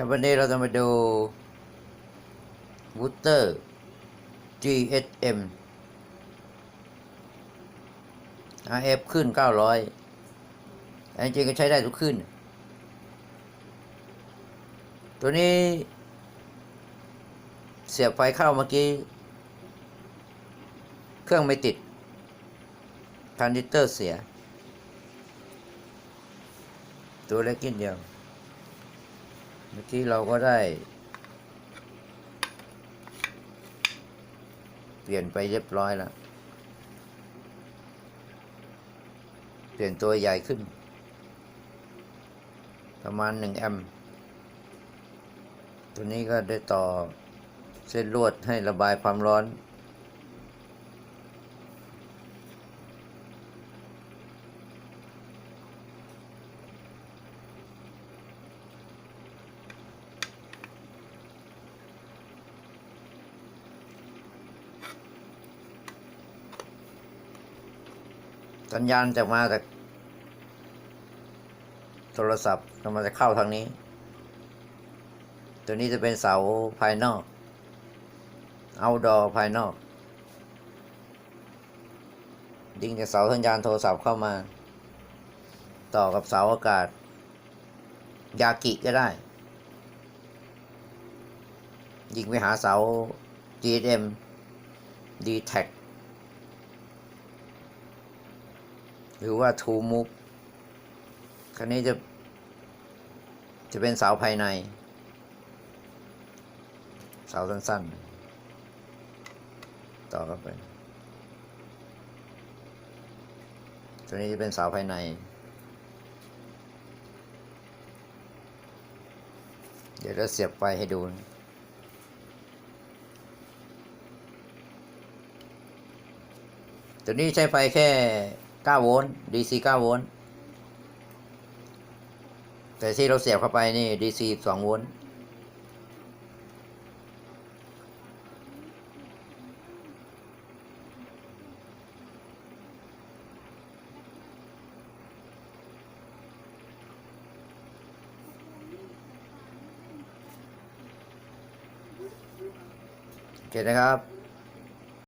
ครับวันนี้เราจะมาดูวูเตอร์ GSM RF ขึ้น 900แต่จริงๆก็ใช้ได้ทุกขึ้น ตัวนี้ เสียบไฟเข้าเมื่อกี้ เครื่องไม่ติดทรานซิสเตอร์เสีย ตัวเล็กนิดเดียว เมื่อกี้เราก็ได้ เปลี่ยนไปเรียบร้อยแล้ว เปลี่ยนตัวใหญ่ขึ้น ประมาณหนึ่งแอมป์ตัวนี้ก็ได้ต่อเส้นลวดให้ระบายความร้อน สัญญาณจะมาจากโทรศัพท์แล้วมันจะเข้าทางนี้ ตัวนี้จะเป็นเสาภายนอก outdoor ภายนอก ยิงจากเสาสัญญาณโทรศัพท์เข้ามา ต่อกับเสาอากาศ ยากิก็ได้ ยิงไปหาเสา GSM d t a c หรือว่า True Move คันนี้จะ จะเป็นเสาภายใน เสาสั้นๆ ต่อเข้าไป ตัวนี้จะเป็นเสาภายใน เดี๋ยวเราเสียบไฟให้ดูนะตัวนี้ใช้ไฟแค่ 9โวลต์ DC 9โวลต์ แต่ที่เราเสียบเข้าไปนี่ DC 2โวลต์ โอเคนะครับ